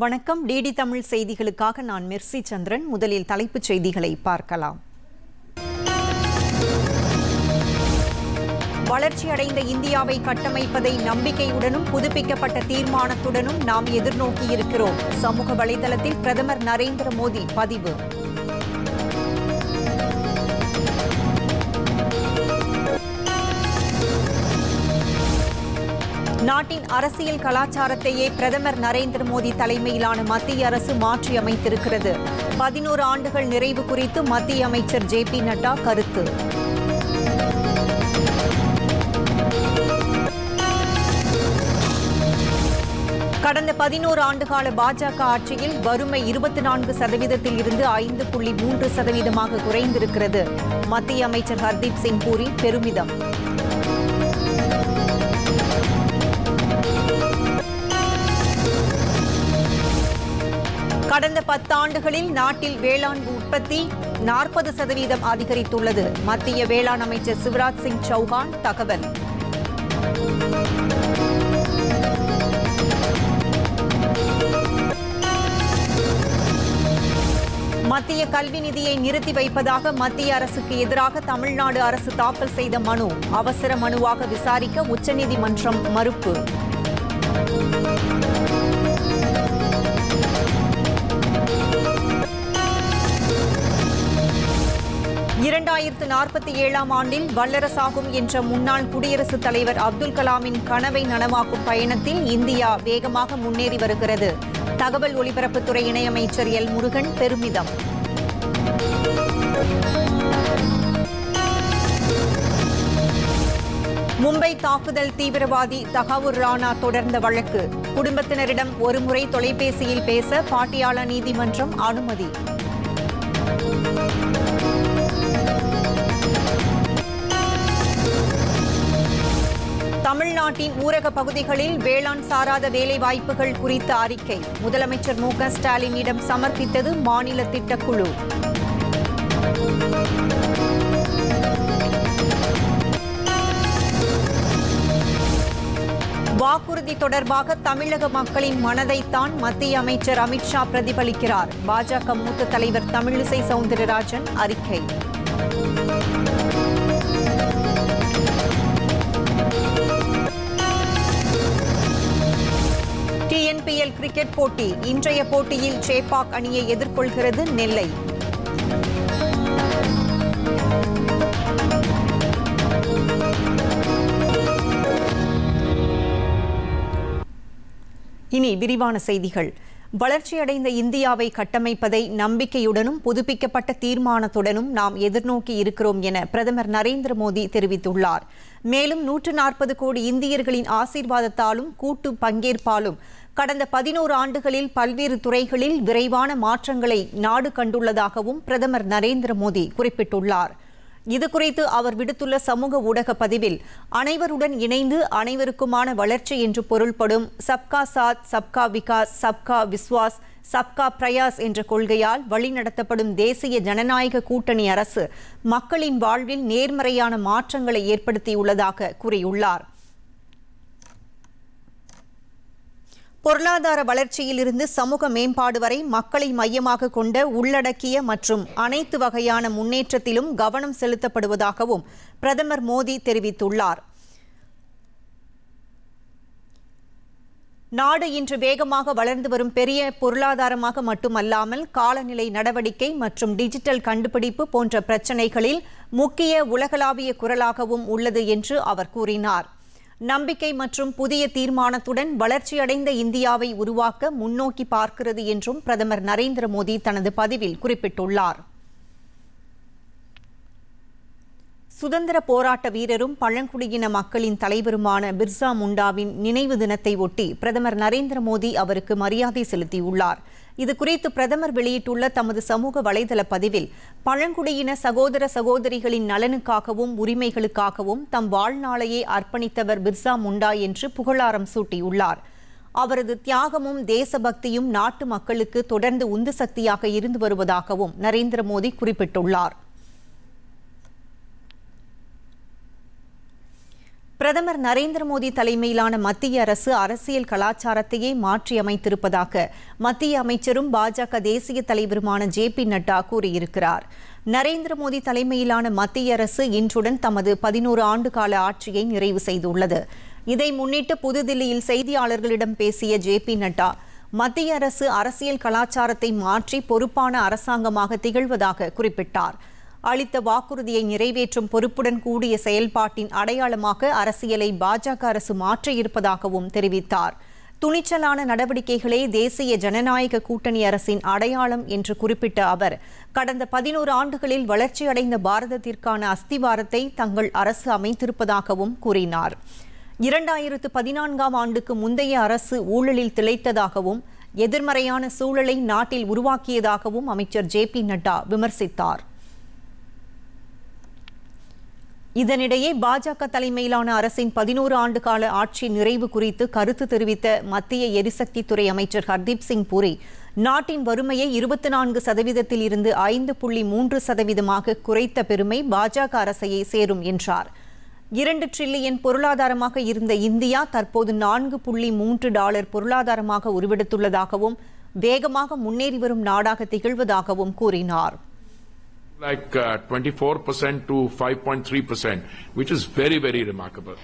வணக்கம். டிடி தமிழ் செய்திகளுக்காக நான் மெர்சி சந்திரன். முதலில் தலைப்புச் செய்திகளை பார்க்கலாம். வளர்ச்சியடைந்த இந்தியாவை கட்டமைப்பதை நம்பிக்கையுடனும் புதுப்பிக்கப்பட்ட தீர்மானத்துடனும் நாம் எதிர்நோக்கியிருக்கிறோம். சமூக வலைதளத்தில் பிரதமர் நரேந்திர மோடி பதிவு. நாட்டின் அரசியல் கலாச்சாரத்தையே பிரதமர் நரேந்திர மோடி தலைமையிலான மத்திய அரசு மாற்றியமைத்திருக்கிறது பதினோரு ஆண்டுகள் நிறைவு குறித்து மத்திய அமைச்சர் ஜே பி நட்டா கருத்து. கடந்த பதினோரு ஆண்டுகால பாஜக ஆட்சியில் வறுமை இருபத்தி நான்கு சதவீதத்தில் இருந்து ஐந்து புள்ளி மூன்று சதவீதமாக குறைந்திருக்கிறது. மத்திய அமைச்சர் ஹர்தீப் சிங் பூரி பெருமிதம். கடந்த பத்தாண்டுகளில் நாட்டில் வேளாண் உற்பத்தி நாற்பது சதவீதம் அதிகரித்துள்ளது. மத்திய வேளாண் அமைச்சர் சிவராஜ் சிங் சௌகான் தகவல். மத்திய கல்வி நிதியை நிறுத்தி வைப்பதாக மத்திய அரசுக்கு எதிராக தமிழ்நாடு அரசு தாக்கல் செய்த மனு. அவசர மனுவாக விசாரிக்க உச்சநீதிமன்றம் மறுப்பு. இரண்டாயிரத்து நாற்பத்தி ஏழாம் ஆண்டில் வல்லரசாகும் என்ற முன்னாள் குடியரசுத் தலைவர் அப்துல் கலாமின் கனவை நனவாக்கும் பயணத்தில் இந்தியா வேகமாக முன்னேறி வருகிறது. தகவல் ஒலிபரப்புத்துறை இணையமைச்சர் எல் முருகன் பெருமிதம். மும்பை தாக்குதல் தீவிரவாதி தகாவூர் ராணா தொடர்ந்த வழக்கு. குடும்பத்தினரிடம் ஒருமுறை தொலைபேசியில் பேச பாட்டியாளா நீதிமன்றம் அனுமதி. தமிழ்நாட்டின் ஊரக பகுதிகளில் வேளாண் சாராத வேலைவாய்ப்புகள் குறித்த அறிக்கை. முதலமைச்சர் மு க ஸ்டாலினிடம் சமர்ப்பித்தது மாநில திட்டக்குழு. வாக்குறுதி தொடர்பாக தமிழக மக்களின் மனதைத்தான் மத்திய அமைச்சர் அமித்ஷா பிரதிபலிக்கிறார். பாஜக மூத்த தலைவர் தமிழிசை சவுந்தரராஜன் அறிக்கை. கிரிக்கெட் போட்டி. இன்றைய போட்டியில் சேப்பாக் அணியை எதிர்கொள்கிறது நெல்லை. இனி விரிவான செய்திகள். வளர்ச்சியடைந்த இந்தியாவை கட்டமைப்பதை நம்பிக்கையுடனும் புதுப்பிக்கப்பட்ட தீர்மானத்துடனும் நாம் எதிர்நோக்கி இருக்கிறோம் என பிரதமர் நரேந்திர மோடி தெரிவித்துள்ளார். மேலும் நூற்று நாற்பது கோடி இந்தியர்களின் ஆசீர்வாதத்தாலும் கூட்டு பங்கேற்பாலும் கடந்த பதினோரு ஆண்டுகளில் பல்வேறு துறைகளில் விரைவான மாற்றங்களை நாடு கண்டுள்ளதாகவும் பிரதமர் நரேந்திர மோடி குறிப்பிட்டுள்ளார். இதுகுறித்து அவர் விடுத்துள்ள சமூக ஊடக பதிவில் அனைவருடன் இணைந்து அனைவருக்குமான வளர்ச்சி என்று பொருள்படும் சப்கா சாத் சப்கா விகாஸ் சப்கா விஸ்வாஸ் சப்கா பிரயாஸ் என்ற கொள்கையால் வழிநடத்தப்படும் தேசிய ஜனநாயக கூட்டணி அரசு மக்களின் வாழ்வில் நேர்மறையான மாற்றங்களை ஏற்படுத்தியுள்ளதாக கூறியுள்ளார். பொருளாதார வளர்ச்சியிலிருந்து சமூக மேம்பாடு வரை மக்களை மையமாக கொண்ட உள்ளடக்கிய மற்றும் அனைத்து வகையான முன்னேற்றத்திலும் கவனம் செலுத்தப்படுவதாகவும் பிரதமர் மோடி தெரிவித்துள்ளார். நாடு இன்று வேகமாக வளர்ந்து வரும் பெரிய பொருளாதாரமாக மட்டுமல்லாமல் காலநிலை நடவடிக்கை மற்றும் டிஜிட்டல் கண்டுபிடிப்பு போன்ற பிரச்சினைகளில் முக்கிய உலகளாவிய குரலாகவும் உள்ளது என்று அவர் கூறினார். நம்பிக்கை மற்றும் புதிய தீர்மானத்துடன் வளர்ச்சியடைந்த இந்தியாவை உருவாக்க முன்னோக்கி பார்க்கிறது என்றும் பிரதமர் நரேந்திர மோடி தனது பதிவில் குறிப்பிட்டுள்ளார். சுதந்திர போராட்ட வீரரும் பழங்குடியின மக்களின் தலைவருமான பிர்சா முண்டாவின் நினைவு தினத்தை ஒட்டி பிரதமர் நரேந்திர மோடி அவருக்கு மரியாதை செலுத்தியுள்ளார். இது குறித்து பிரதமர் வெளியிட்டுள்ள தமது சமூக வலைதள பதிவில் பழங்குடியின சகோதர சகோதரிகளின் நலனுக்காகவும் உரிமைகளுக்காகவும் தம் வாழ்நாளையே அர்ப்பணித்தவர் பிர்சா முண்டா என்று புகழாரம் சூட்டியுள்ளார். அவரது தியாகமும் தேசபக்தியும் நாட்டு மக்களுக்கு தொடர்ந்து உந்து சக்தியாக இருந்து வருவதாகவும் நரேந்திர மோடி குறிப்பிட்டுள்ளார். பிரதமர் நரேந்திர மோடி தலைமையிலான மத்திய அரசு அரசியல் கலாச்சாரத்தையே மாற்றியமைத்திருப்பதாக மத்திய அமைச்சரும் பாஜக தேசிய தலைவருமான ஜே பி நட்டா கூறியிருக்கிறார். நரேந்திர மோடி தலைமையிலான மத்திய அரசு இன்றுடன் தமது பதினோரு ஆண்டு கால ஆட்சியை நிறைவு செய்துள்ளது. இதை முன்னிட்டு புதுதில்லியில் செய்தியாளர்களிடம் பேசிய ஜே பி நட்டா மத்திய அரசு அரசியல் கலாச்சாரத்தை மாற்றி பொறுப்பான அரசாங்கமாக திகழ்வதாக குறிப்பிட்டார். அளித்த வாக்குறுதியை நிறைவேற்றும் பொறுப்புடன் கூடிய செயல்பாட்டின் அடையாளமாக அரசியலை பாஜக அரசு மாற்றியிருப்பதாகவும் தெரிவித்தார். துணிச்சலான நடவடிக்கைகளே தேசிய ஜனநாயக கூட்டணி அரசின் அடையாளம் என்று குறிப்பிட்ட அவர் கடந்த பதினோரு ஆண்டுகளில் வளர்ச்சியடைந்த பாரதத்திற்கான அஸ்திவாரத்தை தங்கள் அரசு அமைத்திருப்பதாகவும் கூறினார். இரண்டாயிரத்து பதினான்காம் ஆண்டுக்கு முந்தைய அரசு ஊழலில் திளைத்ததாகவும் எதிர்மறையான சூழலை நாட்டில் உருவாக்கியதாகவும் அமைச்சர் ஜே பி நட்டா விமர்சித்தார். இதனிடையே பாஜக தலைமையிலான அரசின் பதினோரு ஆண்டு கால ஆட்சி நிறைவு குறித்து கருத்து தெரிவித்த மத்திய எரிசக்தித்துறை அமைச்சர் ஹர்தீப் சிங் பூரி நாட்டின் வறுமையை இருபத்தி நான்கு சதவீதத்தில் இருந்து ஐந்து புள்ளி மூன்று சதவீதமாக குறைத்த பெருமை பாஜக அரசையே சேரும் என்றார். இரண்டு டிரில்லியன் பொருளாதாரமாக இருந்த இந்தியா தற்போது நான்கு புள்ளி மூன்று டாலர் பொருளாதாரமாக உருவெடுத்துள்ளதாகவும் வேகமாக முன்னேறி வரும் நாடாக திகழ்வதாகவும் கூறினார். Like uh, 24% to 5.3%, which is very, very remarkable.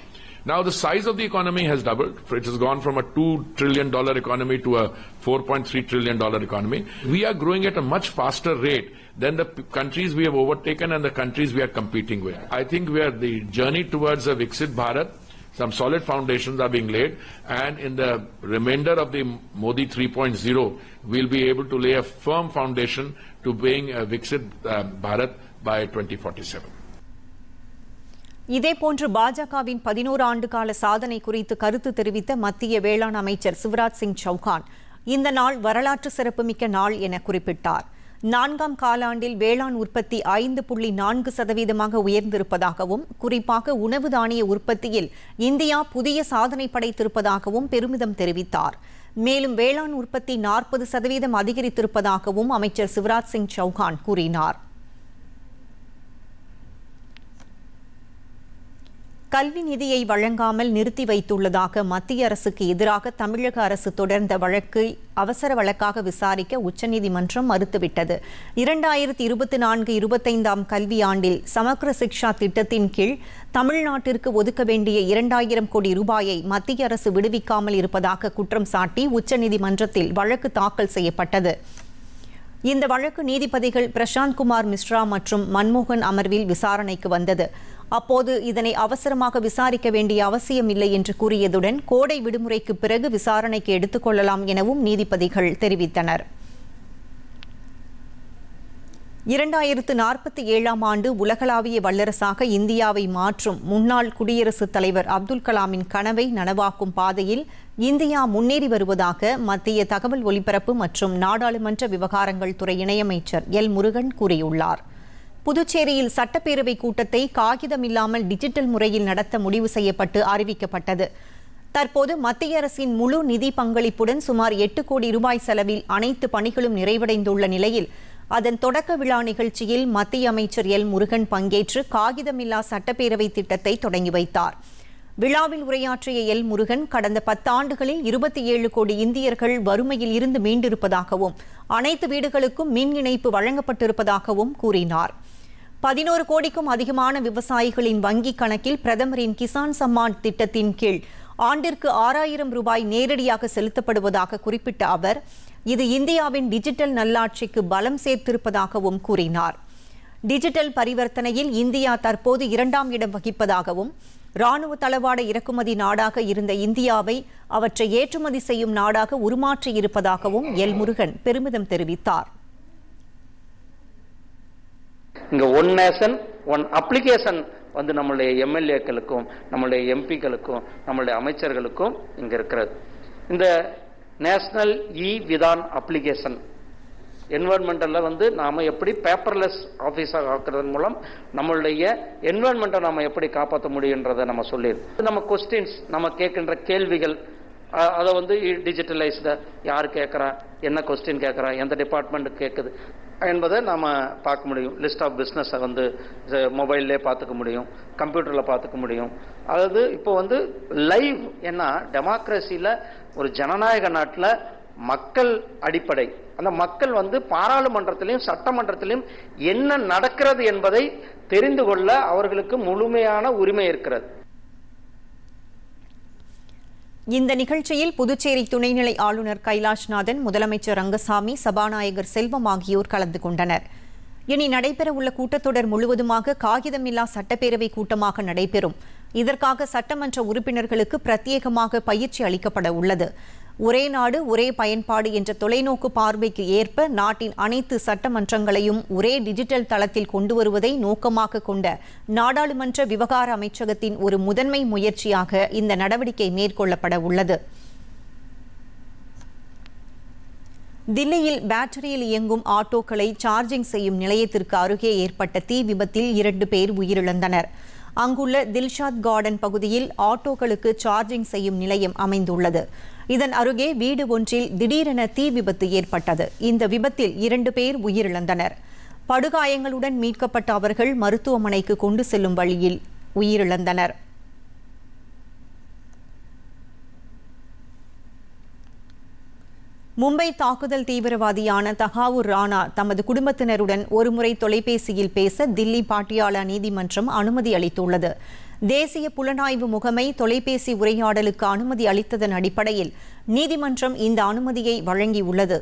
Now the size of the economy has doubled. It has gone from a $2 trillion economy to a $4.3 trillion economy. We are growing at a much faster rate than the countries we have overtaken and the countries we are competing with. I think we are the journey towards a Viksit Bharat. Some solid foundations are being laid and in the remainder of the Modi 3.0, we'll be able to lay a firm foundation to being uh, a Vixit uh, Bharat by 2047. இதேபோன்று பாஜகவின் பதினோரு ஆண்டு கால சாதனை குறித்து கருத்து தெரிவித்த மத்திய வேளாண் அமைச்சர் சிவராஜ் சிங் சௌகான் இந்த நாள் வரலாற்று சிறப்புமிக்க நாள் என குறிப்பிட்டார் நான்காம் காலாண்டில் வேளாண் உற்பத்தி ஐந்து புள்ளி நான்கு சதவீதமாக உயர்ந்திருப்பதாகவும் குறிப்பாக உணவு தானிய உற்பத்தியில் இந்தியா புதிய சாதனை படைத்திருப்பதாகவும் பெருமிதம் தெரிவித்தார் மேலும் வேளாண் உற்பத்தி நாற்பது சதவீதம் அதிகரித்திருப்பதாகவும் அமைச்சர் சிவராஜ் சிங் சௌகான் கூறினார். கல்வி நிதியை வழங்காமல் நிறுத்தி வைத்துள்ளதாக மத்திய அரசுக்கு எதிராக தமிழக அரசு தொடர்ந்த வழக்கை அவசர வழக்காக விசாரிக்க உச்சநீதிமன்றம் மறுத்துவிட்டது. இரண்டாயிரத்தி இருபத்தி நான்கு இருபத்தைந்தாம் கல்வியாண்டில் சமக்ர சிக்ஷா திட்டத்தின் கீழ் தமிழ்நாட்டிற்கு ஒதுக்க வேண்டிய இரண்டாயிரம் கோடி ரூபாயை மத்திய அரசு விடுவிக்காமல் இருப்பதாக குற்றம் சாட்டி உச்சநீதிமன்றத்தில் வழக்கு தாக்கல் செய்யப்பட்டது. இந்த வழக்கு நீதிபதிகள் பிரசாந்த் குமார் மிஸ்ரா மற்றும் மன்மோகன் அமர்வில் விசாரணைக்கு வந்தது. அப்போது இதனை அவசரமாக விசாரிக்க வேண்டிய அவசியமில்லை என்று கூறியதுடன் கோடை விடுமுறைக்கு பிறகு விசாரணைக்கு எடுத்துக்கொள்ளலாம் எனவும் நீதிபதிகள் தெரிவித்தனர். இரண்டாயிரத்து நாற்பத்தி ஏழாம் ஆண்டு உலகளாவிய வல்லரசாக இந்தியாவை மாற்றும் முன்னாள் குடியரசுத் தலைவர் அப்துல் கலாமின் கனவை நனவாக்கும் பாதையில் இந்தியா முன்னேறி வருவதாக மத்திய தகவல் ஒலிபரப்பு மற்றும் நாடாளுமன்ற விவகாரங்கள் துறை இணையமைச்சர் எல் முருகன் கூறியுள்ளார். புதுச்சேரியில் சட்டப்பேரவை கூட்டத்தை காகிதமில்லாமல் டிஜிட்டல் முறையில் நடத்த முடிவு செய்யப்பட்டு அறிவிக்கப்பட்டது. தற்போது மத்திய அரசின் முழு நிதி பங்களிப்புடன் சுமார் எட்டு கோடி ரூபாய் செலவில் அனைத்து பணிகளும் நிறைவடைந்துள்ள நிலையில் அதன் தொடக்க விழா நிகழ்ச்சியில் மத்திய அமைச்சர் எல். முருகன் பங்கேற்று காகிதமில்லா சட்டப்பேரவை திட்டத்தை தொடங்கி வைத்தார். விழாவில் உரையாற்றிய எல். முருகன் கடந்த பத்தாண்டுகளில் இருபத்தி ஏழு கோடி இந்தியர்கள் வறுமையில் இருந்து மீண்டிருப்பதாகவும் அனைத்து வீடுகளுக்கும் மின் இணைப்பு வழங்கப்பட்டிருப்பதாகவும் கூறினார். பதினோரு கோடிக்கும் அதிகமான விவசாயிகளின் வங்கிக் கணக்கில் பிரதமரின் கிசான் சம்மான் திட்டத்தின் கீழ் ஆண்டிற்கு ஆறாயிரம் ரூபாய் நேரடியாக செலுத்தப்படுவதாக குறிப்பிட்ட அவர் இது இந்தியாவின் டிஜிட்டல் நல்லாட்சிக்கு பலம் சேர்த்திருப்பதாகவும் கூறினார். டிஜிட்டல் பரிவர்த்தனையில் இந்தியா தற்போது இரண்டாம் இடம் வகிப்பதாகவும் ராணுவ தளவாட இறக்குமதி நாடாக இருந்த இந்தியாவை அவற்றை ஏற்றுமதி செய்யும் நாடாக உருமாற்றியிருப்பதாகவும் எல் முருகன் பெருமிதம் தெரிவித்தார். இங்க ஒன் நேஷன் ஒன் அப்ளிகேஷன் வந்து நம்மளுடைய எம்எல்ஏக்களுக்கும் நம்மளுடைய எம்பிக்களுக்கும் நம்மளுடைய அமைச்சர்களுக்கும் இங்க இருக்கிறது. இந்த நேஷனல் இ விதான் அப்ளிகேஷன் என்வரன்மெண்டல்ல வந்து நாம் எப்படி பேப்பர்லெஸ் ஆஃபீஸாக ஆக்குறதன் மூலம் நம்மளுடைய என்வரன்மெண்ட்டை நாம் எப்படி காப்பாற்ற முடியுன்றதை நம்ம சொல்லியிருக்கோம். நம்ம கொஸ்டின்ஸ் நம்ம கேட்கின்ற கேள்விகள் அதை வந்து டிஜிட்டலைஸ்டு யார் கேட்குறா என்ன கொஸ்டின் கேட்குறா எந்த டிபார்ட்மெண்ட் கேட்குது என்பதை நாம் பார்க்க முடியும். லிஸ்ட் ஆஃப் பிஸ்னஸை வந்து மொபைல்லே பார்த்துக்க முடியும். கம்ப்யூட்டரில் பார்த்துக்க முடியும். அதாவது இப்போ வந்து லைவ் என்ன டெமோக்ரஸியில் ஒரு ஜனநாயக நாட்டில் மக்கள் அடிப்படை. அந்த மக்கள் வந்து பாராளுமன்றத்திலையும் சட்டமன்றத்திலையும் என்ன நடக்கிறது என்பதை தெரிந்து கொள்ள அவர்களுக்கு முழுமையான உரிமை இருக்கிறது. இந்த நிகழ்ச்சியில் புதுச்சேரி துணைநிலை ஆளுநர் கைலாஷ்நாதன் முதலமைச்சர் ரங்கசாமி சபாநாயகர் செல்வம் ஆகியோர் கலந்து கொண்டனர். இனி நடைபெறவுள்ள கூட்டத்தொடர் முழுவதுமாக காகிதமில்லா சட்டப்பேரவை கூட்டமாக நடைபெறும். இதற்காக சட்டமன்ற உறுப்பினர்களுக்கு பிரத்யேகமாக பயிற்சி அளிக்கப்பட உள்ளது. ஒரே நாடு ஒரே பயன்பாடு என்ற தொலைநோக்கு பார்வைக்கு ஏற்ப நாட்டின் அனைத்து சட்டமன்றங்களையும் ஒரே டிஜிட்டல் தளத்தில் கொண்டு வருவதை நோக்கமாக கொண்ட நாடாளுமன்ற விவகார அமைச்சகத்தின் ஒரு முதன்மை முயற்சியாக இந்த நடவடிக்கை மேற்கொள்ளப்பட உள்ளது. தில்லியில் பேட்டரியில் இயங்கும் ஆட்டோக்களை சார்ஜிங் செய்யும் நிலையத்திற்கு அருகே ஏற்பட்ட தீ விபத்தில் இரண்டு பேர் உயிரிழந்தனர். அங்குள்ள தில்ஷாத் கார்டன் பகுதியில் ஆட்டோக்களுக்கு சார்ஜிங் செய்யும் நிலையம் அமைந்துள்ளது. இதன் அருகே வீடு ஒன்றில் திடீரென தீ விபத்து ஏற்பட்டது. இந்த விபத்தில் இரண்டு பேர் உயிரிழந்தனர். படுகாயங்களுடன் மீட்கப்பட்ட அவர்கள் மருத்துவமனைக்கு கொண்டு செல்லும் வழியில் உயிரிழந்தனர். மும்பை தாக்குதல் தீவிரவாதியான தகாவூர் ராணா தமது குடும்பத்தினருடன் ஒருமுறை தொலைபேசியில் பேச தில்லி பாட்டியாலா நீதிமன்றம் அனுமதி அளித்துள்ளது. தேசிய புலனாய்வு முகமை தொலைபேசி உரையாடலுக்கு அனுமதி அளித்ததன் அடிப்படையில் நீதிமன்றம் இந்த அனுமதியை வழங்கியுள்ளது.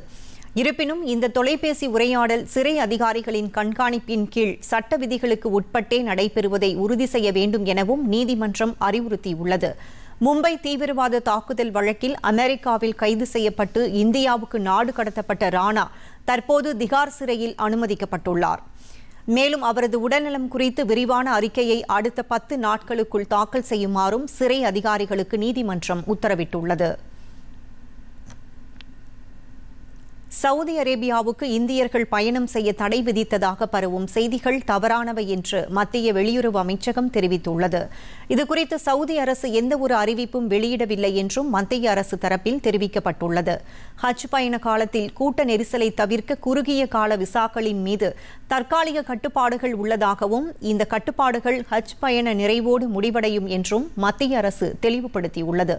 இருப்பினும் இந்த தொலைபேசி உரையாடல் சிறை அதிகாரிகளின் கண்காணிப்பின் கீழ் சட்ட விதிகளுக்கு உட்பட்டே நடைபெறுவதை உறுதி செய்ய வேண்டும் எனவும் நீதிமன்றம் அறிவுறுத்தியுள்ளது. மும்பை தீவிரவாத தாக்குதல் வழக்கில் அமெரிக்காவில் கைது செய்யப்பட்டு இந்தியாவுக்கு நாடு கடத்தப்பட்ட ராணா தற்போது திகார் சிறையில் அனுமதிக்கப்பட்டுள்ளார். மேலும் அவரது உடல்நலம் குறித்து விரிவான அறிக்கையை அடுத்த பத்து நாட்களுக்குள் தாக்கல் செய்யுமாறும் சிறை அதிகாரிகளுக்கு நீதிமன்றம் உத்தரவிட்டுள்ளது. சவுதி அரேபியாவுக்கு இந்தியர்கள் பயணம் செய்ய தடை விதித்ததாக பரவும் செய்திகள் தவறானவை என்று மத்திய வெளியுறவு அமைச்சகம் தெரிவித்துள்ளது. இதுகுறித்து சவுதி அரசு எந்த ஒரு அறிவிப்பும் வெளியிடவில்லை என்றும் மத்திய அரசு தரப்பில் தெரிவிக்கப்பட்டுள்ளது. ஹஜ் பயண காலத்தில் கூட்ட நெரிசலை தவிர்க்க குறுகிய கால விசாக்களின் மீது தற்காலிக கட்டுப்பாடுகள் உள்ளதாகவும் இந்த கட்டுப்பாடுகள் ஹஜ் பயண நிறைவோடு முடிவடையும் என்றும் மத்திய அரசு தெளிவுபடுத்தியுள்ளது.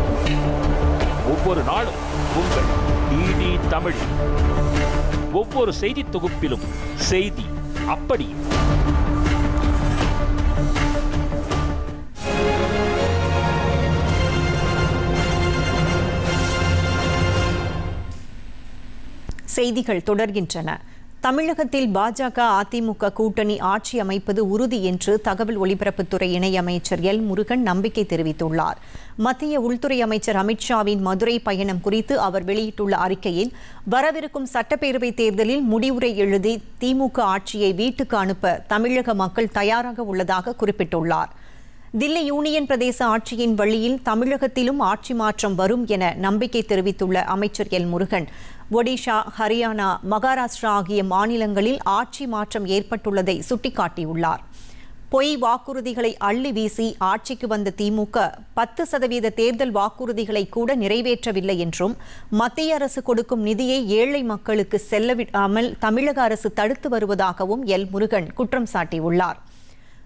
ஒவ்வொரு நாளும் உங்கள் டிடி தமிழ். ஒவ்வொரு செய்தி தொகுப்பிலும் செய்தி அப்படி. செய்திகள் தொடர்கின்றன. தமிழகத்தில் பாஜக அதிமுக கூட்டணி ஆட்சி அமைப்பது உறுதி என்று தகவல் ஒலிபரப்புத்துறை இணையமைச்சர் எல். முருகன் நம்பிக்கை தெரிவித்துள்ளார். மத்திய உள்துறை அமைச்சர் அமித்ஷாவின் மதுரை பயணம் குறித்து அவர் வெளியிட்டுள்ள அறிக்கையில் வரவிருக்கும் சட்டப்பேரவைத் தேர்தலில் முடிவுரை எழுதி திமுக ஆட்சியை வீட்டுக்கு அனுப்ப தமிழக மக்கள் தயாராக உள்ளதாக குறிப்பிட்டுள்ளார். தில்லி யூனியன் பிரதேச ஆட்சியின் வழியில் தமிழகத்திலும் ஆட்சி மாற்றம் வரும் என நம்பிக்கை தெரிவித்துள்ள அமைச்சர் எல். முருகன் ஒடிஷா ஹரியானா மகாராஷ்டிரா ஆகிய மாநிலங்களில் ஆட்சி மாற்றம் ஏற்பட்டுள்ளதை சுட்டிக்காட்டியுள்ளார். பொய் வாக்குறுதிகளை அள்ளி வீசி ஆட்சிக்கு வந்த திமுக பத்து சதவீத தேர்தல் வாக்குறுதிகளை கூட நிறைவேற்றவில்லை என்றும் மத்திய அரசு கொடுக்கும் நிதியை ஏழை மக்களுக்கு செல்லவிடாமல் தமிழக அரசு தடுத்து வருவதாகவும் எல் முருகன் குற்றம் சாட்டியுள்ளார்.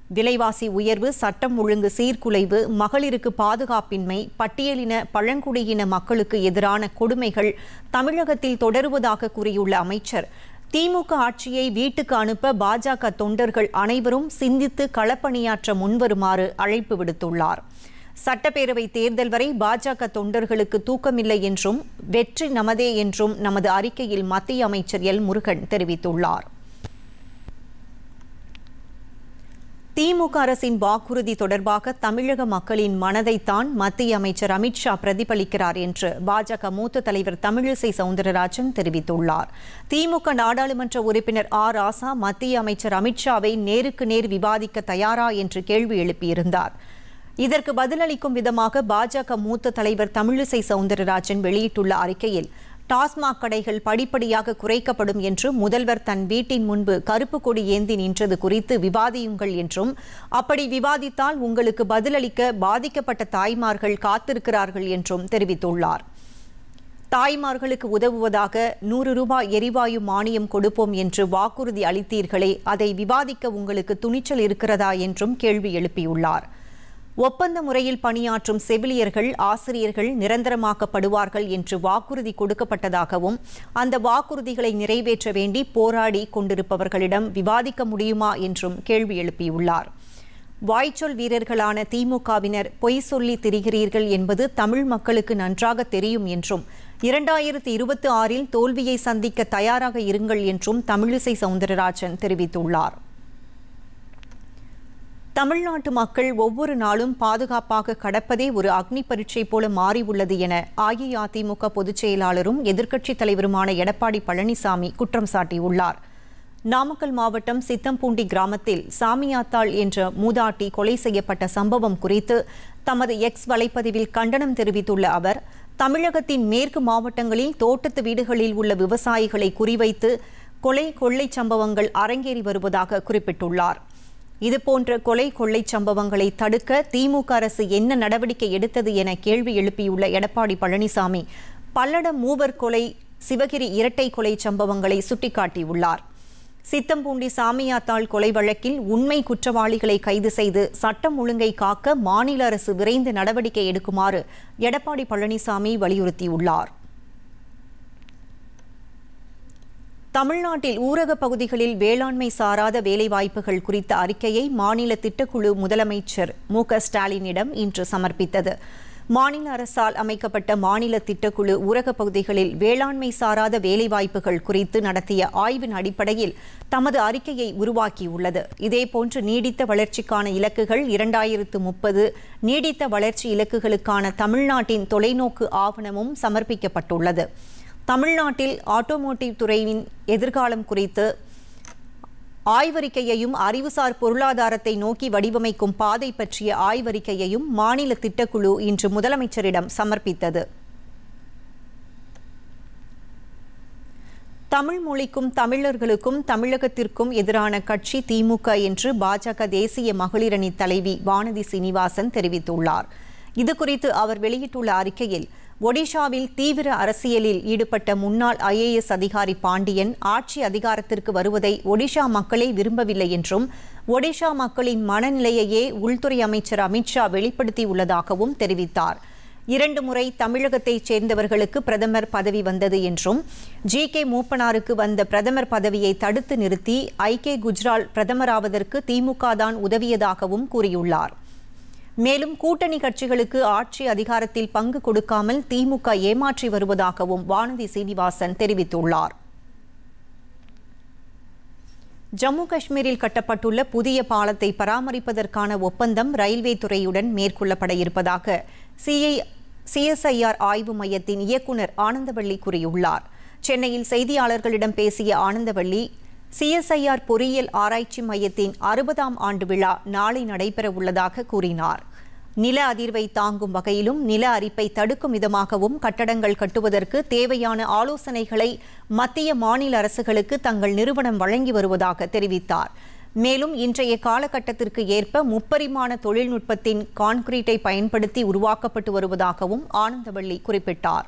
விலைவாசி உயர்வு சட்டம் ஒழுங்கு சீர்குலைவு மகளிருக்கு பாதுகாப்பின்மை பட்டியலின பழங்குடியின மக்களுக்கு எதிரான கொடுமைகள் தமிழகத்தில் தொடருவதாக கூறியுள்ள அமைச்சர். திமுக ஆட்சியை வீட்டுக்கு அனுப்ப பாஜக தொண்டர்கள் அனைவரும் சிந்தித்து களப்பணியாற்ற முன்வருமாறு அழைப்பு விடுத்துள்ளார். சட்டப்பேரவை தேர்தல் வரை பாஜக தொண்டர்களுக்கு தூக்கமில்லை என்றும் வெற்றி நமதே என்றும் நமது அறிக்கையில் மத்திய அமைச்சர் எல் முருகன் தெரிவித்துள்ளார். திமுக அரசின் வாக்குறுதி தொடர்பாக தமிழக மக்களின் மனதைத்தான் மத்திய அமைச்சர் அமித்ஷா பிரதிபலிக்கிறார் என்று பாஜக மூத்த தலைவர் தமிழிசை சவுந்தரராஜன் தெரிவித்துள்ளார். திமுக நாடாளுமன்ற உறுப்பினர் ஆ ராசா மத்திய அமைச்சர் அமித்ஷாவை நேருக்கு நேர் விவாதிக்க தயாரா என்று கேள்வி எழுப்பியிருந்தார். இதற்கு பதிலளிக்கும் விதமாக பாஜக மூத்த தலைவர் தமிழிசை சவுந்தரராஜன் வெளியிட்டுள்ள அறிக்கையில் டாஸ்மாக் கடைகள் படிப்படியாக குறைக்கப்படும் என்றும் முதல்வர் தன் வீட்டின் முன்பு கருப்பு கொடி ஏந்தி நின்றது குறித்து விவாதியுங்கள் என்றும் அப்படி விவாதித்தால் உங்களுக்கு பதிலளிக்க பாதிக்கப்பட்ட தாய்மார்கள் காத்திருக்கிறார்கள் என்றும் தெரிவித்துள்ளார். தாய்மார்களுக்கு உதவுவதாக நூறு ரூபாய் எரிவாயு மானியம் கொடுப்போம் என்று வாக்குறுதி அளித்தீர்களே அதை விவாதிக்க உங்களுக்கு துணிச்சல் இருக்கிறதா என்றும் கேள்வி எழுப்பியுள்ளார். ஒப்பந்த முறையில் பணியாற்றும் செவிலியர்கள் ஆசிரியர்கள் நிரந்தரமாக்கப்படுவார்கள் என்று வாக்குறுதி கொடுக்கப்பட்டதாகவும் அந்த வாக்குறுதிகளை நிறைவேற்ற வேண்டி போராடி கொண்டிருப்பவர்களிடம் விவாதிக்க முடியுமா என்றும் கேள்வி எழுப்பியுள்ளார். வாய்ச்சொல் வீரர்களான திமுகவினர் பொய் சொல்லி திரிகிறீர்கள் என்பது தமிழ் மக்களுக்கு நன்றாக தெரியும் என்றும் இரண்டாயிரத்தி இருபத்தி ஆறில் தோல்வியை சந்திக்க தயாராக இருங்கள் என்றும் தமிழிசை சவுந்தரராஜன் தெரிவித்துள்ளார். தமிழ்நாட்டு மக்கள் ஒவ்வொரு நாளும் பாதுகாப்பாக கடப்பதே ஒரு அக்னி பரீட்சை போல மாறியுள்ளது என அஇஅதிமுக பொதுச் செயலாளரும் எதிர்க்கட்சித் தலைவருமான எடப்பாடி பழனிசாமி குற்றம் சாட்டியுள்ளார். நாமக்கல் மாவட்டம் சித்தம்பூண்டி கிராமத்தில் சாமியாத்தாள் என்ற மூதாட்டி கொலை செய்யப்பட்ட சம்பவம் குறித்து தமது எக்ஸ் வலைப்பதிவில் கண்டனம் தெரிவித்துள்ள அவர் தமிழகத்தின் மேற்கு மாவட்டங்களில் தோட்டத்து வீடுகளில் உள்ள விவசாயிகளை குறிவைத்து கொலை கொள்ளை சம்பவங்கள் அரங்கேறி வருவதாக குறிப்பிட்டுள்ளார். இதுபோன்ற கொலை கொள்ளை சம்பவங்களை தடுக்க திமுக அரசு என்ன நடவடிக்கை எடுத்தது என கேள்வி எழுப்பியுள்ள எடப்பாடி பழனிசாமி பல்லடம் மூவர் கொலை சிவகிரி இரட்டை கொலை சம்பவங்களை சுட்டிக்காட்டியுள்ளார். சித்தம்பூண்டி சாமியாத்தாள் கொலை வழக்கில் உண்மை குற்றவாளிகளை கைது செய்து சட்டம் ஒழுங்கை காக்க மாநில அரசு விரைந்து நடவடிக்கை எடுக்குமாறு எடப்பாடி பழனிசாமி வலியுறுத்தியுள்ளார். தமிழ்நாட்டில் ஊரக பகுதிகளில் வேளாண்மை சாராத வேலைவாய்ப்புகள் குறித்த அறிக்கையை மாநில திட்டக்குழு முதலமைச்சர் மு க ஸ்டாலினிடம் இன்று சமர்ப்பித்தது. மாநில அரசால் அமைக்கப்பட்ட மாநில திட்டக்குழு ஊரக பகுதிகளில் வேளாண்மை சாராத வேலைவாய்ப்புகள் குறித்து நடத்திய ஆய்வின் அடிப்படையில் தமது அறிக்கையை உருவாக்கியுள்ளது. இதேபோன்று நீடித்த வளர்ச்சிக்கான இலக்குகள் இரண்டாயிரத்து முப்பது நீடித்த வளர்ச்சி இலக்குகளுக்கான தமிழ்நாட்டின் தொலைநோக்கு ஆவணமும் சமர்ப்பிக்கப்பட்டுள்ளது. தமிழ்நாட்டில் ஆட்டோமோட்டிவ் துறையின் எதிர்காலம் குறித்து ஆய்வறிக்கையையும் அறிவுசார் பொருளாதாரத்தை நோக்கி வடிவமைக்கும் பாதை பற்றிய ஆய்வறிக்கையையும் மாநில திட்டக்குழு இன்று முதலமைச்சரிடம் சமர்ப்பித்தது. தமிழ் மொழிக்கும் தமிழர்களுக்கும் தமிழகத்திற்கும் எதிரான கட்சி திமுக என்று பாஜக தேசிய மகளிரணி தலைவி வானதி சீனிவாசன் தெரிவித்துள்ளார். இதுகுறித்து அவர் வெளியிட்டுள்ள அறிக்கையில் ஒடிஷாவில் தீவிர அரசியலில் ஈடுபட்ட முன்னாள் ஐஏஎஸ் அதிகாரி பாண்டியன் ஆட்சி அதிகாரத்திற்கு வருவதை ஒடிஷா மக்களே விரும்பவில்லை என்றும் ஒடிஷா மக்களின் மனநிலையையே உள்துறை அமைச்சர் அமித்ஷா வெளிப்படுத்தியுள்ளதாகவும் தெரிவித்தார். இரண்டு முறை தமிழகத்தைச் சேர்ந்தவர்களுக்கு பிரதமர் பதவி வந்தது என்றும் ஜி கே மூப்பனாருக்கு வந்த பிரதமர் பதவியை தடுத்து நிறுத்தி ஐ கே குஜ்ரால் பிரதமராவதற்கு திமுக தான் உதவியதாகவும் கூறியுள்ளார். மேலும் கூட்டணி கட்சிகளுக்கு ஆட்சி அதிகாரத்தில் பங்கு கொடுக்காமல் திமுக ஏமாற்றி வருவதாகவும் வானதி சீனிவாசன் தெரிவித்துள்ளார். ஜம்மு காஷ்மீரில் கட்டப்பட்டுள்ள புதிய பாலத்தை பராமரிப்பதற்கான ஒப்பந்தம் ரயில்வே துறையுடன் மேற்கொள்ளப்பட இருப்பதாக சிஐ சிஎஸ்ஐஆர் ஆய்வு மையத்தின் இயக்குநர் ஆனந்தவள்ளி கூறியுள்ளார். சென்னையில் செய்தியாளர்களிடம் பேசிய ஆனந்தவள்ளி சிஎஸ்ஐஆர் பொறியியல் ஆராய்ச்சி மையத்தின் அறுபதாம் ஆண்டு விழா நாளை நடைபெற உள்ளதாக கூறினார். நில அதிர்வை தாங்கும் வகையிலும் நில அரிப்பை தடுக்கும் விதமாகவும் கட்டடங்கள் கட்டுவதற்கு தேவையான ஆலோசனைகளை மத்திய மாநில அரசுகளுக்கு தங்கள் நிறுவனம் வழங்கி வருவதாக தெரிவித்தார். மேலும் இன்றைய காலகட்டத்திற்கு ஏற்ப முப்பரிமாண தொழில்நுட்பத்தின் கான்கிரீட்டை பயன்படுத்தி உருவாக்கப்பட்டு வருவதாகவும் ஆனந்தவள்ளி குறிப்பிட்டார்.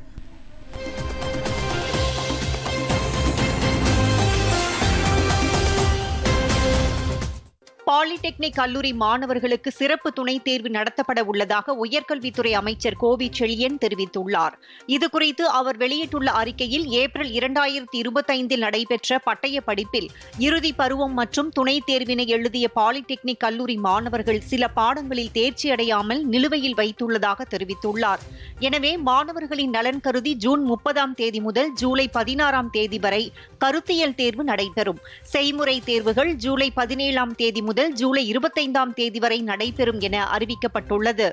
பாலிடெக்னிக் கல்லூரி மாணவர்களுக்கு சிறப்பு துணைத் தேர்வு நடத்தப்பட உள்ளதாக உயர்கல்வித்துறை அமைச்சர் கோவி செழியன் தெரிவித்துள்ளார். இதுகுறித்து அவர் வெளியிட்டுள்ள அறிக்கையில் ஏப்ரல் இரண்டாயிரத்தி இருபத்தைந்தில் நடைபெற்ற பட்டய படிப்பில் இறுதி பருவம் மற்றும் துணைத் தேர்வினை எழுதிய பாலிடெக்னிக் கல்லூரி மாணவர்கள் சில பாடங்களில் தேர்ச்சி அடையாமல் நிலுவையில் வைத்துள்ளதாக தெரிவித்துள்ளார். எனவே மாணவர்களின் நலன் கருதி ஜூன் முப்பதாம் தேதி முதல் ஜூலை பதினாறாம் தேதி வரை கருத்தியல் தேர்வு நடைபெறும். செய்முறை தேர்வுகள் ஜூலை பதினேழாம் தேதி முதல் ஜூலை இருபத்தைந்தாம் தேதி வரை நடைபெறும் என அறிவிக்கப்பட்டுள்ளது.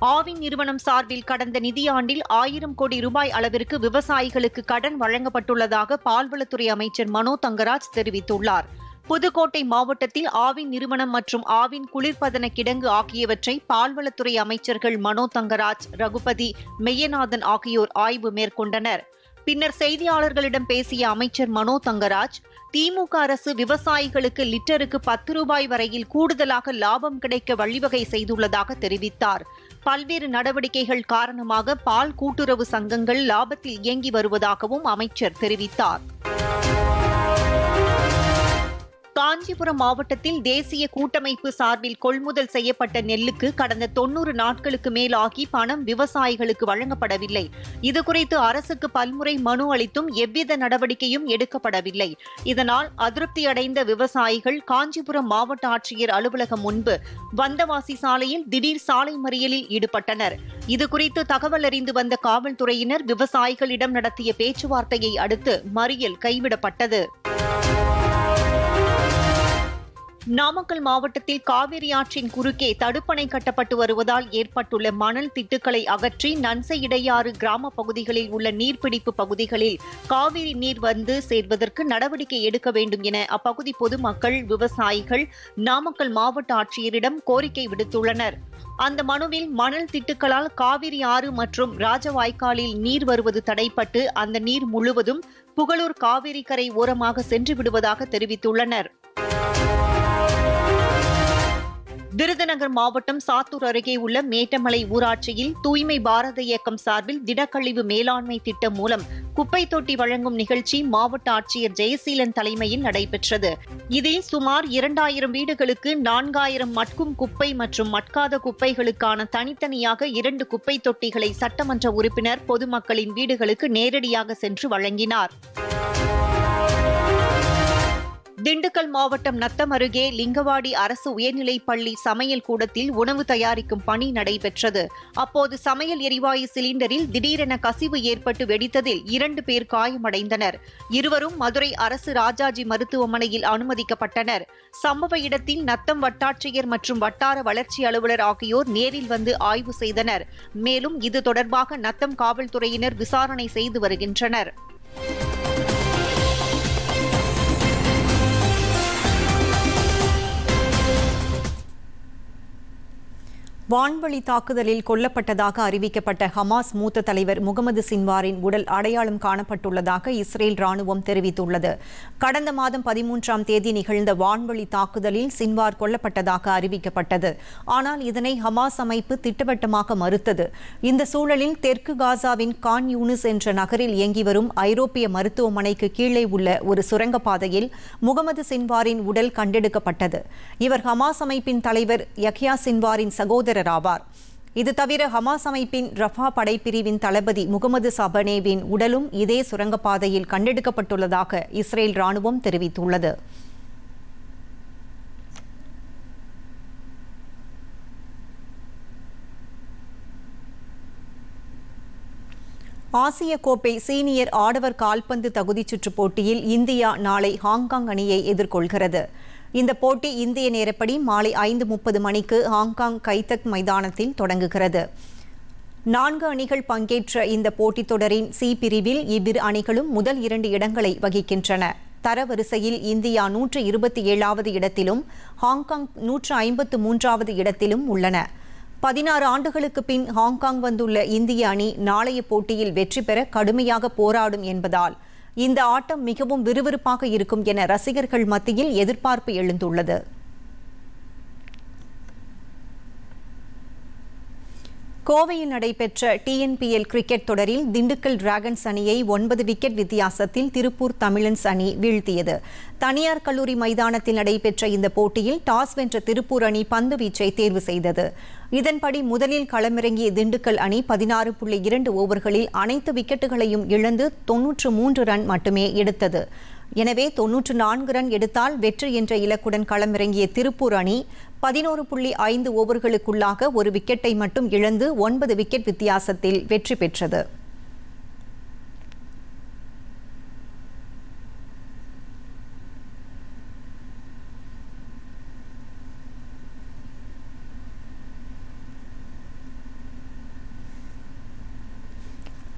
ஆவின் நிறுவனம் சார்பில் கடந்த நிதியாண்டில் ஆயிரம் கோடி ரூபாய் அளவிற்கு விவசாயிகளுக்கு கடன் வழங்கப்பட்டுள்ளதாக பால்வளத்துறை அமைச்சர் மனோ தங்கராஜ் தெரிவித்துள்ளார். புதுக்கோட்டை மாவட்டத்தில் ஆவின் நிறுவனம் மற்றும் ஆவின் குளிர்பதன கிடங்கு ஆகியவற்றை பால்வளத்துறை அமைச்சர்கள் மனோ தங்கராஜ் ரகுபதி மெய்யநாதன் ஆகியோர் ஆய்வு மேற்கொண்டனர். பின்னர் செய்தியாளர்களிடம் பேசிய அமைச்சர் மனோ தங்கராஜ் திமுக அரசு விவசாயிகளுக்கு லிட்டருக்கு பத்து ரூபாய் வரையில் கூடுதலாக லாபம் கிடைக்க வழிவகை செய்துள்ளதாக தெரிவித்தார். பல்வேறு நடவடிக்கைகள் காரணமாக பால் கூட்டுறவு சங்கங்கள் லாபத்தில் இயங்கி வருவதாகவும் அமைச்சர் தெரிவித்தார். காஞ்சிபுரம் மாவட்டத்தில் தேசிய கூட்டமைப்பு சார்பில் கொள்முதல் செய்யப்பட்ட நெல்லுக்கு கடந்த தொன்னூறு நாட்களுக்கு மேலாகி பணம் விவசாயிகளுக்கு வழங்கப்படவில்லை. இதுகுறித்து அரசுக்கு பல்முறை மனு அளித்தும் எவ்வித நடவடிக்கையும் எடுக்கப்படவில்லை. இதனால் அதிருப்தி அடைந்த விவசாயிகள் காஞ்சிபுரம் மாவட்ட ஆட்சியர் அலுவலகம் முன்பு வந்தவாசி சாலையில் திடீர் சாலை மறியலில் ஈடுபட்டனர். இதுகுறித்து தகவல் அறிந்து வந்த காவல்துறையினர் விவசாயிகளிடம் நடத்திய பேச்சுவார்த்தையை அடுத்து மறியல் கைவிடப்பட்டது. நாமக்கல் மாவட்டத்தில் காவிரி ஆற்றின் குறுக்கே தடுப்பணை கட்டப்பட்டு வருவதால் ஏற்பட்டுள்ள மணல் திட்டுக்களை அகற்றி நன்சை இடையாறு கிராம பகுதிகளில் உள்ள நீர்பிடிப்பு பகுதிகளில் காவிரி நீர் வந்து சேர்வதற்கு நடவடிக்கை எடுக்க வேண்டும் என அப்பகுதி பொதுமக்கள் விவசாயிகள் நாமக்கல் மாவட்ட ஆட்சியரிடம் கோரிக்கை விடுத்துள்ளனர். அந்த மனுவில் மணல் திட்டுக்களால் காவிரி ஆறு மற்றும் ராஜவாய்க்காலில் நீர் வருவது தடைப்பட்டு அந்த நீர் முழுவதும் புகழூர் காவிரி கரை ஓரமாக சென்று விடுவதாக தெரிவித்துள்ளனர். விருதுநகர் மாவட்டம் சாத்தூர் அருகே உள்ள மேட்டமலை ஊராட்சியில் தூய்மை பாரத இயக்கம் சார்பில் திடக்கழிவு மேலாண்மை திட்டம் மூலம் குப்பை தொட்டி வழங்கும் நிகழ்ச்சி மாவட்ட ஆட்சியர் ஜெயசீலன் தலைமையில் நடைபெற்றது. இதில் சுமார் இரண்டாயிரம் வீடுகளுக்கு நான்காயிரம் மட்கும் குப்பை மற்றும் மட்காத குப்பைகளுக்கான தனித்தனியாக இரண்டு குப்பை தொட்டிகளை சட்டமன்ற உறுப்பினர் பொதுமக்களின் வீடுகளுக்கு நேரடியாக சென்று வழங்கினார். திண்டுக்கல் மாவட்டம் நத்தம் அருகே லிங்கவாடி அரசு உயர்நிலைப் பள்ளி சமையல் கூடத்தில் உணவு தயாரிக்கும் பணி நடைபெற்றது. அப்போது சமையல் எரிவாயு சிலிண்டரில் திடீரென கசிவு ஏற்பட்டு வெடித்ததில் இரண்டு பேர் காயமடைந்தனர். இருவரும் மதுரை அரசு ராஜாஜி மருத்துவமனையில் அனுமதிக்கப்பட்டனர். சம்பவ இடத்தில் நத்தம் வட்டாட்சியர் மற்றும் வட்டார வளர்ச்சி அலுவலர் ஆகியோர் நேரில் வந்து ஆய்வு செய்தனர். மேலும் இது தொடர்பாக நத்தம் காவல்துறையினர் விசாரணை செய்து வருகின்றனர். வான்வழி தாக்குதலில் கொல்லப்பட்டதாக அறிவிக்கப்பட்ட ஹமாஸ் மூத்த தலைவர் முகமது சின்வாரின் உடல் அடையாளம் காணப்பட்டுள்ளதாக இஸ்ரேல் ராணுவம் தெரிவித்துள்ளது. கடந்த மாதம் பதிமூன்றாம் தேதி நிகழ்ந்த வான்வழி தாக்குதலில் சின்வார் கொல்லப்பட்டதாக அறிவிக்கப்பட்டது. ஆனால் இதனை ஹமாஸ் அமைப்பு திட்டவட்டமாக மறுத்தது. இந்த சூழலில் தெற்கு காசாவின் கான் யூனிஸ் என்ற நகரில் இயங்கி வரும் ஐரோப்பிய மருத்துவமனைக்கு கீழே உள்ள ஒரு சுரங்கப்பாதையில் முகமது சின்வாரின் உடல் கண்டெடுக்கப்பட்டது. இவர் ஹமாஸ் அமைப்பின் தலைவர் யக்யா சின்வாரின் சகோதரர் சகோதரர் ஆவார். இது தவிர ஹமாஸ் அமைப்பின் ரஃபா படைப்பிரிவின் தளபதி முகமது சபனேவின் உடலும் இதே சுரங்கப்பாதையில் கண்டெடுக்கப்பட்டுள்ளதாக இஸ்ரேல் ராணுவம் தெரிவித்துள்ளது. ஆசிய கோப்பை சீனியர் ஆடவர் கால்பந்து தகுதிச் சுற்றுப் போட்டியில் இந்தியா நாளை ஹாங்காங் அணியை எதிர்கொள்கிறது. இந்த போட்டி இந்திய நேரப்படி மாலை ஐந்து முப்பது மணிக்கு ஹாங்காங் கைத்தக் மைதானத்தில் தொடங்குகிறது. நான்கு அணிகள் பங்கேற்ற இந்த போட்டித் தொடரின் சி பிரிவில் இவ்விரு அணிகளும் முதல் இரண்டு இடங்களை வகிக்கின்றன. தரவரிசையில் இந்தியா நூற்று இருபத்தி ஏழாவது இடத்திலும் ஹாங்காங் நூற்று ஐம்பத்து மூன்றாவது இடத்திலும் உள்ளன. பதினாறு ஆண்டுகளுக்கு பின் ஹாங்காங் வந்துள்ள இந்திய அணி நாளைய போட்டியில் வெற்றி பெற கடுமையாக போராடும் என்பதால் இந்த ஆட்டம் மிகவும் விறுவிறுப்பாக இருக்கும் என ரசிகர்கள் மத்தியில் எதிர்பார்ப்பு எழுந்துள்ளது. கோவையில் நடைபெற்ற டிஎன்பிஎல் கிரிக்கெட் தொடரில் திண்டுக்கல் டிராகன்ஸ் அணியை ஒன்பது விக்கெட் வித்தியாசத்தில் திருப்பூர் தமிழன்ஸ் அணி வீழ்த்தியது. தனியார் கல்லூரி மைதானத்தில் நடைபெற்ற இந்த போட்டியில் டாஸ் வென்ற திருப்பூர் அணி பந்து வீச்சை தேர்வு செய்தது. இதன்படி முதலில் களமிறங்கிய திண்டுக்கல் அணி பதினாறு புள்ளி இரண்டு ஓவர்களில் அனைத்து விக்கெட்டுகளையும் இழந்து தொன்னூற்று மூன்று ரன் மட்டுமே எடுத்தது. எனவே தொன்னூற்று நான்கு ரன் எடுத்தால் வெற்றி என்ற இலக்குடன் களமிறங்கிய திருப்பூர் அணி பதினோரு புள்ளி ஐந்து ஓவர்களுக்குள்ளாக ஒரு விக்கெட்டை மட்டும் இழந்து ஒன்பது விக்கெட் வித்தியாசத்தில் வெற்றி பெற்றது.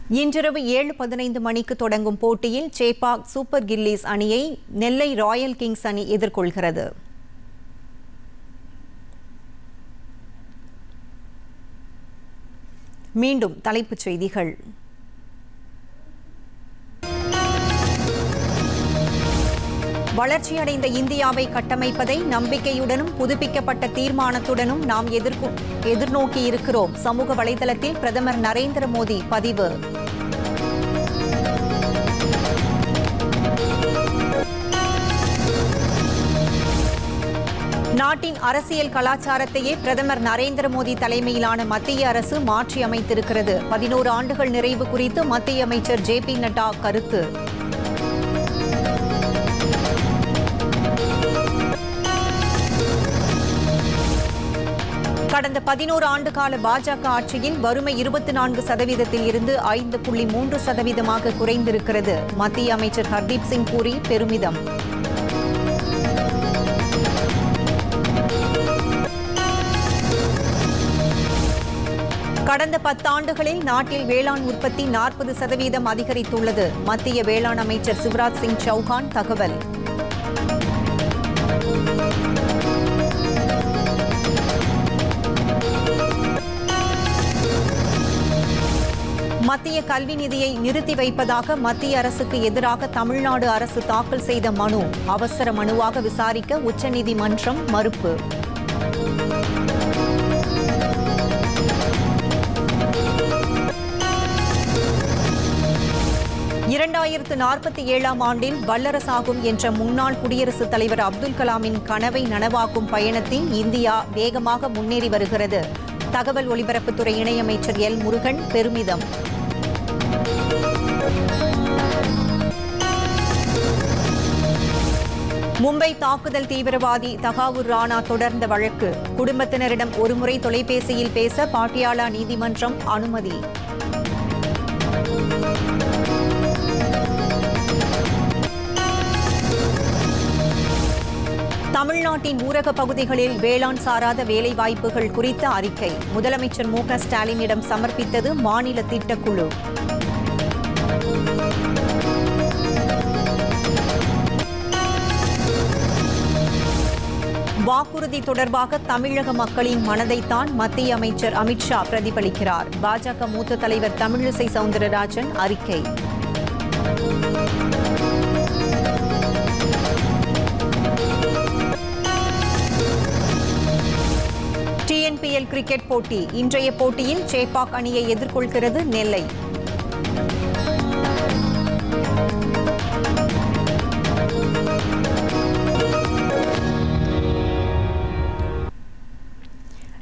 இன்றிரவு ஏழு பதினைந்து மணிக்கு தொடங்கும் போட்டியில் சேப்பாக் சூப்பர் கில்லிஸ் அணியை நெல்லை ராயல் கிங்ஸ் அணி எதிர்கொள்கிறது. மீண்டும் தலைப்புச் செய்திகள். வளர்ச்சியடைந்த இந்தியாவை கட்டமைப்பதை நம்பிக்கையுடனும் புதுப்பிக்கப்பட்ட தீர்மானத்துடனும் நாம் எதிர்கொ எதிர்நோக்கி இருக்கிறோம். சமூக வலைதளத்தில் பிரதமர் நரேந்திர மோடி பதிவு. நாட்டின் அரசியல் கலாச்சாரத்தையே பிரதமர் நரேந்திர மோடி தலைமையிலான மத்திய அரசு மாற்றியமைத்திருக்கிறது. பதினோரு ஆண்டுகள் நிறைவு குறித்து மத்திய அமைச்சர் ஜே பி நட்டா கருத்து. பதினோரு ஆண்டு கால பாஜக ஆட்சியில் வறுமை இருபத்தி நான்கு சதவீதத்தில் இருந்து ஐந்து புள்ளி மூன்று சதவீதமாக குறைந்திருக்கிறது. மத்திய அமைச்சர் ஹர்தீப் சிங் பூரி பெருமிதம். கடந்த பத்தாண்டுகளில் நாட்டில் வேளாண் உற்பத்தி நாற்பது சதவீதம் அதிகரித்துள்ளது. மத்திய வேளாண் அமைச்சர் சிவராஜ் சிங் சௌகான் தகவல். மத்திய கல்வி நிதியை நிறுத்தி வைப்பதாக மத்திய அரசுக்கு எதிராக தமிழ்நாடு அரசு தாக்கல் செய்த மனு. அவசர மனுவாக விசாரிக்க உச்சநீதிமன்றம் மறுப்பு. இரண்டாயிரத்து நாற்பத்தி ஏழாம் ஆண்டில் வல்லரசாகும் என்ற முன்னாள் குடியரசுத் தலைவர் அப்துல் கலாமின் கனவை நனவாக்கும் பயணத்தில் இந்தியா வேகமாக முன்னேறி வருகிறது. தகவல் ஒலிபரப்புத்துறை இணையமைச்சர் எல் முருகன் பெருமிதம். மும்பை தாக்குதல் தீவிரவாதி தகாவூர் ராணா தொடர்ந்த வழக்கு. குடும்பத்தினரிடம் ஒருமுறை தொலைபேசியில் பேச பாட்டியாலா நீதிமன்றம் அனுமதி. தமிழ்நாட்டின் ஊரக பகுதிகளில் வேளாண் சாராத வேலைவாய்ப்புகள் குறித்த அறிக்கை. முதலமைச்சர் மு க ஸ்டாலினிடம் சமர்ப்பித்தது மாநில திட்டக்குழு. வாக்குறுதி தொடர்பாக தமிழக மக்களின் மனதைத்தான் மத்திய அமைச்சர் அமித்ஷா பிரதிபலிக்கிறார். பாஜக மூத்த தலைவர் தமிழிசை சவுந்தரராஜன் அறிக்கை. டிஎன்பிஎல் கிரிக்கெட் போட்டி. இன்றைய போட்டியில் சேப்பாக் அணியை எதிர்கொள்கிறது நெல்லை.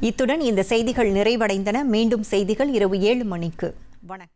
இத்துடன் இந்த செய்திகள் நிறைவடைந்தன. மீண்டும் செய்திகள் இரவு ஏழு மணிக்கு. வணக்கம்.